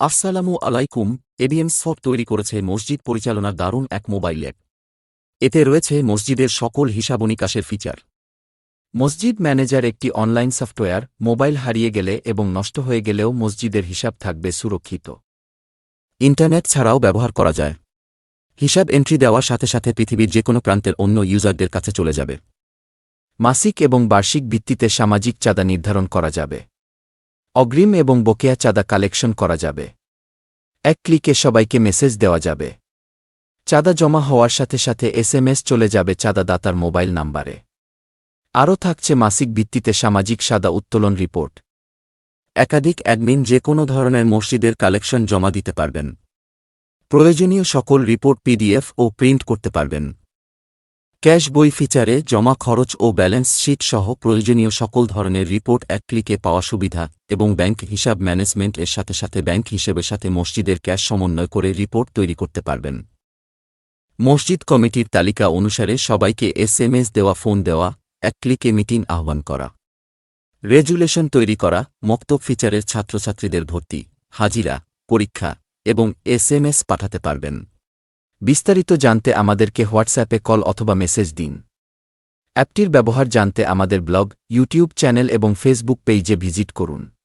আসসালামু আলাইকুম, ABM soft তৈরি করেছে মসজিদ পরিচালনার দারুণ এক মোবাইল অ্যাপ। এতে রয়েছে মসজিদের সকল হিসাবনিকাশের ফিচার। মসজিদ ম্যানেজার একটি অনলাইন সফটওয়্যার, মোবাইল হারিয়ে গেলে এবং নষ্ট হয়ে গেলেও মসজিদের হিসাব থাকবে সুরক্ষিত। ইন্টারনেট ছাড়াও ব্যবহার করা যায়। হিসাব এন্ট্রি দেওয়ার সাথে সাথে পৃথিবীর যে কোনো প্রান্তের অন্য ইউজারদের কাছে চলে যাবে। মাসিক এবং বার্ষিক ভিত্তিতে সামাজিক চাঁদা নির্ধারণ করা যাবে। অগ্রিম এবং বকেয়া চাঁদা কালেকশন করা যাবে। এক ক্লিকে সবাইকে মেসেজ দেওয়া যাবে। চাঁদা জমা হওয়ার সাথে সাথে এসএমএস চলে যাবে চাঁদাদাতার মোবাইল নাম্বারে। আরও থাকছে মাসিক ভিত্তিতে সামাজিক সাদা উত্তোলন রিপোর্ট। একাধিক অ্যাডমিন যে কোনো ধরনের মসজিদের কালেকশন জমা দিতে পারবেন। প্রয়োজনীয় সকল রিপোর্ট পিডিএফ ও প্রিন্ট করতে পারবেন। ক্যাশ বই ফিচারে জমা খরচ ও ব্যালেন্স শিট সহ প্রয়োজনীয় সকল ধরনের রিপোর্ট এক ক্লিকে পাওয়া সুবিধা এবং ব্যাংক হিসাব ম্যানেজমেন্ট এর সাথে সাথে ব্যাংক হিসেবের সাথে মসজিদের ক্যাশ সমন্বয় করে রিপোর্ট তৈরি করতে পারবেন। মসজিদ কমিটির তালিকা অনুসারে সবাইকে এসএমএস দেওয়া, ফোন দেওয়া, এক ক্লিকে মিটিং আহ্বান করা। রেজুলেশন তৈরি করা, মক্তব ফিচারের ছাত্রছাত্রীদের ভর্তি, হাজিরা, পরীক্ষা এবং এসএমএস পাঠাতে পারবেন। বিস্তারিত জানতে আমাদেরকে হোয়াটসঅ্যাপে কল অথবা মেসেজ দিন। অ্যাপটির ব্যবহার জানতে আমাদের ব্লগ, ইউটিউব চ্যানেল এবং ফেসবুক পেজে ভিজিট করুন।